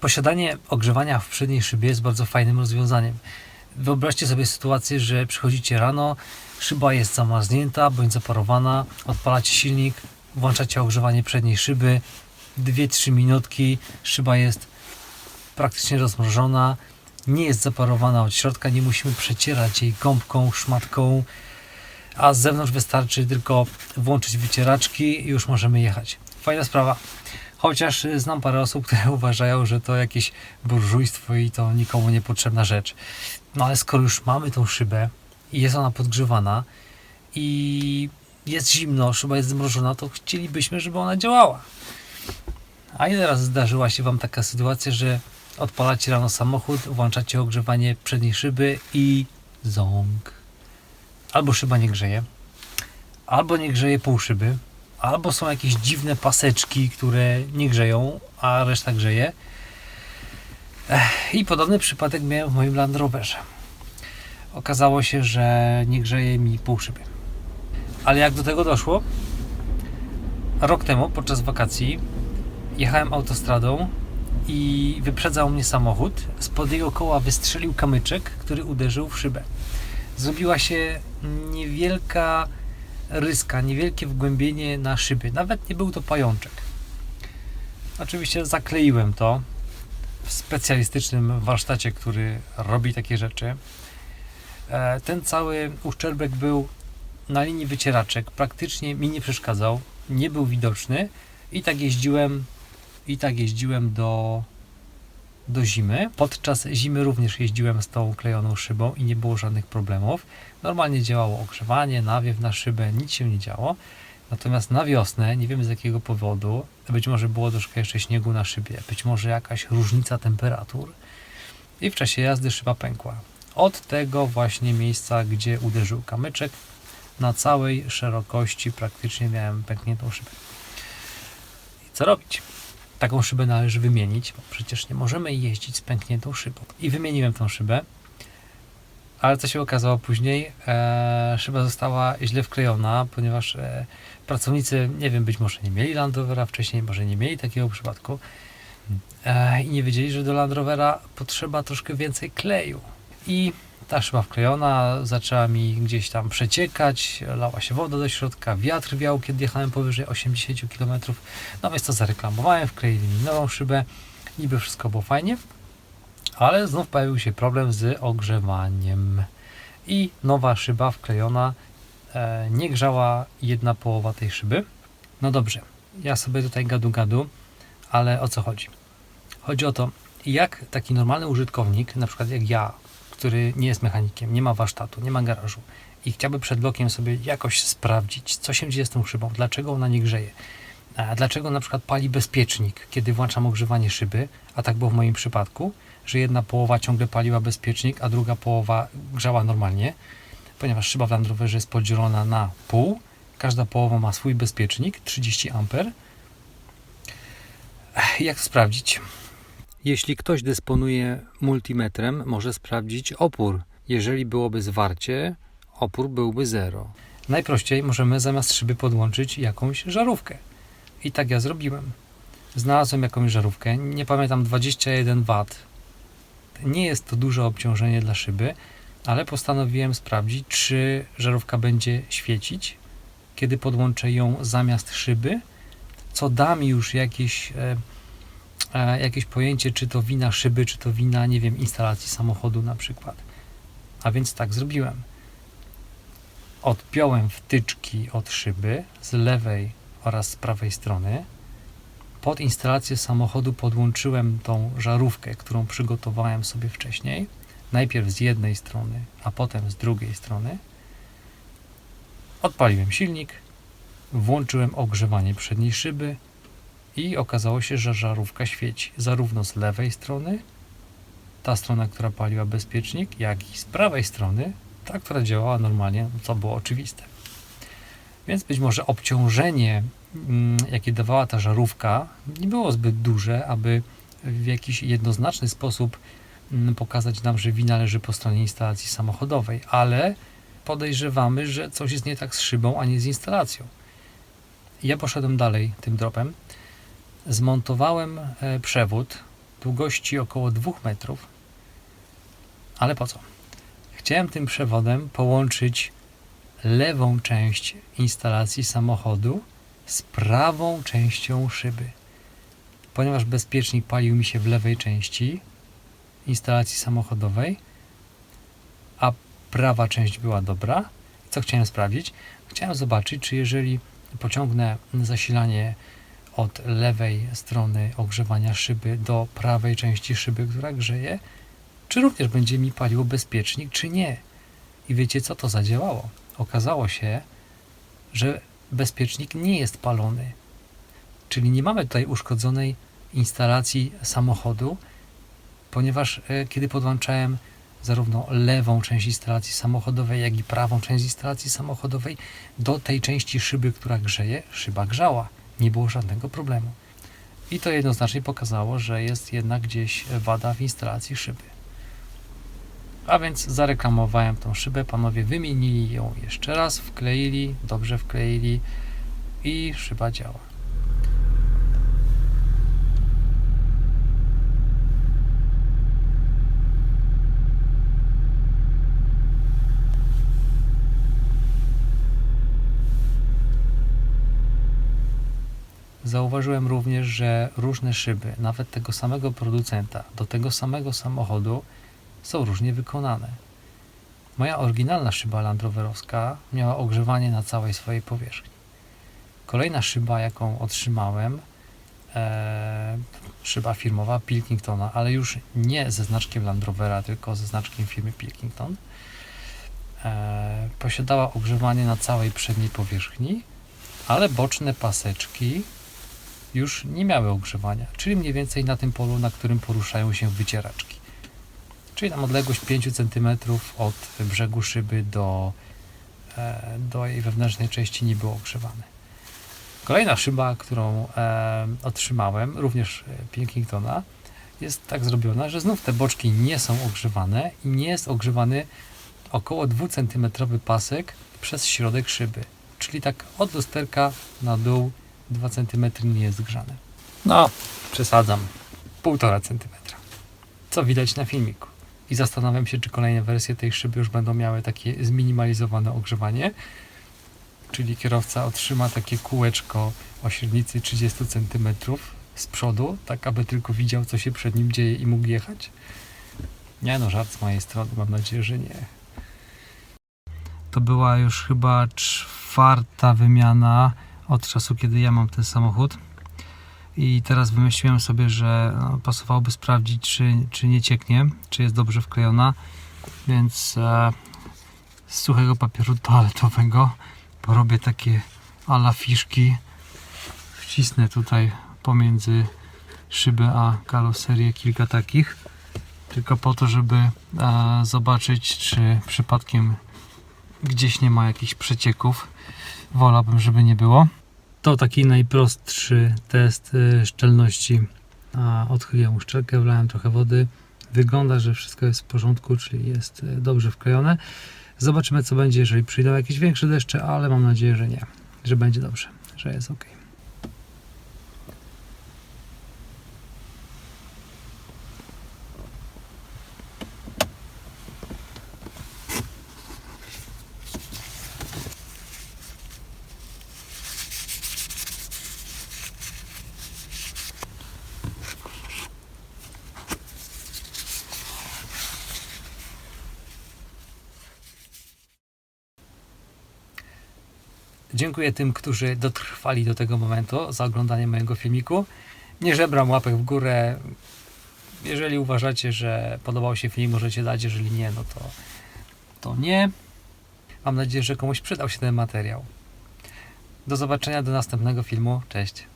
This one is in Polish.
Posiadanie ogrzewania w przedniej szybie jest bardzo fajnym rozwiązaniem. Wyobraźcie sobie sytuację, że przychodzicie rano, szyba jest zamarznięta bądź zaparowana, odpalacie silnik, włączacie ogrzewanie przedniej szyby, 2-3 minutki, szyba jest praktycznie rozmrożona, nie jest zaparowana od środka, nie musimy przecierać jej gąbką, szmatką, a z zewnątrz wystarczy tylko włączyć wycieraczki i już możemy jechać. Fajna sprawa. Chociaż znam parę osób, które uważają, że to jakieś burżujstwo i to nikomu niepotrzebna rzecz. No ale skoro już mamy tą szybę i jest ona podgrzewana i jest zimno, szyba jest zmrożona, to chcielibyśmy, żeby ona działała. A ile razy zdarzyła się Wam taka sytuacja, że odpalacie rano samochód, włączacie ogrzewanie przedniej szyby i ząg. Albo szyba nie grzeje, albo nie grzeje pół szyby, albo są jakieś dziwne paseczki, które nie grzeją, a reszta grzeje. I podobny przypadek miałem w moim Land Roverze. Okazało się, że nie grzeje mi pół szyby. Ale jak do tego doszło? Rok temu, podczas wakacji, jechałem autostradą i wyprzedzał mnie samochód. Spod jego koła wystrzelił kamyczek, który uderzył w szybę. Zrobiła się niewielka ryska, niewielkie wgłębienie na szybie. Nawet nie był to pajączek. Oczywiście zakleiłem to w specjalistycznym warsztacie, który robi takie rzeczy. E, Ten cały uszczerbek był na linii wycieraczek, praktycznie mi nie przeszkadzał, nie był widoczny i tak jeździłem i tak jeździłem do, do zimy. Podczas zimy również jeździłem z tą klejoną szybą i nie było żadnych problemów. Normalnie działało ogrzewanie, nawiew na szybę, nic się nie działo. Natomiast na wiosnę, nie wiemy z jakiego powodu, być może było troszkę jeszcze śniegu na szybie, być może jakaś różnica temperatur i w czasie jazdy szyba pękła. Od tego właśnie miejsca, gdzie uderzył kamyczek, na całej szerokości praktycznie miałem pękniętą szybę. I co robić? Taką szybę należy wymienić, bo przecież nie możemy jeździć z pękniętą szybą. I wymieniłem tą szybę, ale co się okazało później, e, szyba została źle wklejona, ponieważ e, pracownicy, nie wiem, być może nie mieli Land Rovera wcześniej, może nie mieli takiego przypadku e, i nie wiedzieli, że do Land Rovera potrzeba troszkę więcej kleju. I ta szyba wklejona zaczęła mi gdzieś tam przeciekać, lała się woda do środka, wiatr wiał, kiedy jechałem powyżej 80 km. No więc to zareklamowałem, wkleili mi nową szybę, niby wszystko było fajnie, ale znów pojawił się problem z ogrzewaniem. I nowa szyba wklejona e, nie grzała jedna połowa tej szyby. No dobrze, ja sobie tutaj gadu gadu, ale o co chodzi? Chodzi o to, jak taki normalny użytkownik, na przykład jak ja, który nie jest mechanikiem, nie ma warsztatu, nie ma garażu i chciałby przed blokiem sobie jakoś sprawdzić, co się dzieje z tą szybą, dlaczego ona nie grzeje, a dlaczego na przykład pali bezpiecznik, kiedy włączam ogrzewanie szyby, a tak było w moim przypadku, że jedna połowa ciągle paliła bezpiecznik, a druga połowa grzała normalnie, ponieważ szyba w Land Roverze jest podzielona na pół, każda połowa ma swój bezpiecznik, 30 A. Jak sprawdzić? Jeśli ktoś dysponuje multimetrem, może sprawdzić opór. Jeżeli byłoby zwarcie, opór byłby 0. Najprościej możemy zamiast szyby podłączyć jakąś żarówkę. I tak ja zrobiłem. Znalazłem jakąś żarówkę, nie pamiętam 21 W. Nie jest to duże obciążenie dla szyby, ale postanowiłem sprawdzić, czy żarówka będzie świecić, kiedy podłączę ją zamiast szyby, co da mi już jakieś e, jakieś pojęcie, czy to wina szyby, czy to wina, nie wiem, instalacji samochodu na przykład. A więc tak zrobiłem. Odpiąłem wtyczki od szyby z lewej oraz z prawej strony. Pod instalację samochodu podłączyłem tą żarówkę, którą przygotowałem sobie wcześniej. Najpierw z jednej strony, a potem z drugiej strony. Odpaliłem silnik, włączyłem ogrzewanie przedniej szyby, i okazało się, że żarówka świeci zarówno z lewej strony, ta strona, która paliła bezpiecznik, jak i z prawej strony, ta, która działała normalnie, co było oczywiste. Więc być może obciążenie, mm, jakie dawała ta żarówka, nie było zbyt duże, aby w jakiś jednoznaczny sposób mm, pokazać nam, że wina leży po stronie instalacji samochodowej, ale podejrzewamy, że coś jest nie tak z szybą, a nie z instalacją. Ja poszedłem dalej tym tropem zmontowałem e, przewód długości około 2 metrów. Ale po co? Chciałem tym przewodem połączyć lewą część instalacji samochodu z prawą częścią szyby. Ponieważ bezpiecznik palił mi się w lewej części instalacji samochodowej, a prawa część była dobra, co chciałem sprawdzić? Chciałem zobaczyć, czy jeżeli pociągnę zasilanie od lewej strony ogrzewania szyby do prawej części szyby, która grzeje, czy również będzie mi paliło bezpiecznik, czy nie. I wiecie, co to zadziałało? Okazało się, że bezpiecznik nie jest palony. Czyli nie mamy tutaj uszkodzonej instalacji samochodu, ponieważ e, kiedy podłączałem zarówno lewą część instalacji samochodowej, jak i prawą część instalacji samochodowej do tej części szyby, która grzeje, szyba grzała. Nie było żadnego problemu. I to jednoznacznie pokazało, że jest jednak gdzieś wada w instalacji szyby. A więc zareklamowałem tą szybę, panowie wymienili ją jeszcze raz, wkleili, dobrze wkleili i szyba działa. Zauważyłem również, że różne szyby, nawet tego samego producenta, do tego samego samochodu, są różnie wykonane. Moja oryginalna szyba Land Roverowska miała ogrzewanie na całej swojej powierzchni. Kolejna szyba, jaką otrzymałem, e, szyba firmowa Pilkingtona, ale już nie ze znaczkiem Land Rovera, tylko ze znaczkiem firmy Pilkington, e, posiadała ogrzewanie na całej przedniej powierzchni, ale boczne paseczki już nie miały ogrzewania, czyli mniej więcej na tym polu, na którym poruszają się wycieraczki. Czyli tam odległość 5 cm od brzegu szyby do, e, do jej wewnętrznej części nie było ogrzewane. Kolejna szyba, którą e, otrzymałem, również e, Pilkingtona, jest tak zrobiona, że znów te boczki nie są ogrzewane i nie jest ogrzewany około 2 cm pasek przez środek szyby. Czyli tak od lusterka na dół 2 cm nie jest grzane. No, przesadzam. 1,5 cm. Co widać na filmiku. I zastanawiam się, czy kolejne wersje tej szyby już będą miały takie zminimalizowane ogrzewanie. Czyli kierowca otrzyma takie kółeczko o średnicy 30 cm z przodu, tak aby tylko widział, co się przed nim dzieje i mógł jechać. Nie no, żart z mojej strony, mam nadzieję, że nie. To była już chyba czwarta wymiana od czasu, kiedy ja mam ten samochód. I teraz wymyśliłem sobie, że no, pasowałoby sprawdzić, czy, czy nie cieknie, czy jest dobrze wklejona. Więc e, z suchego papieru toaletowego porobię takie ala fiszki. Wcisnę tutaj pomiędzy szybę a karoserię kilka takich. Tylko po to, żeby e, zobaczyć, czy przypadkiem gdzieś nie ma jakichś przecieków. Wolałbym, żeby nie było. To taki najprostszy test y, szczelności. Odchyliłem uszczelkę, wlałem trochę wody. Wygląda, że wszystko jest w porządku, czyli jest y, dobrze wklejone. Zobaczymy, co będzie, jeżeli przyjdą jakieś większe deszcze, ale mam nadzieję, że nie. Że będzie dobrze, że jest ok. Dziękuję tym, którzy dotrwali do tego momentu za oglądanie mojego filmiku. Nie żebram łapek w górę. Jeżeli uważacie, że podobał się film, możecie dać. Jeżeli nie, no to, to nie. Mam nadzieję, że komuś przydał się ten materiał. Do zobaczenia do następnego filmu. Cześć.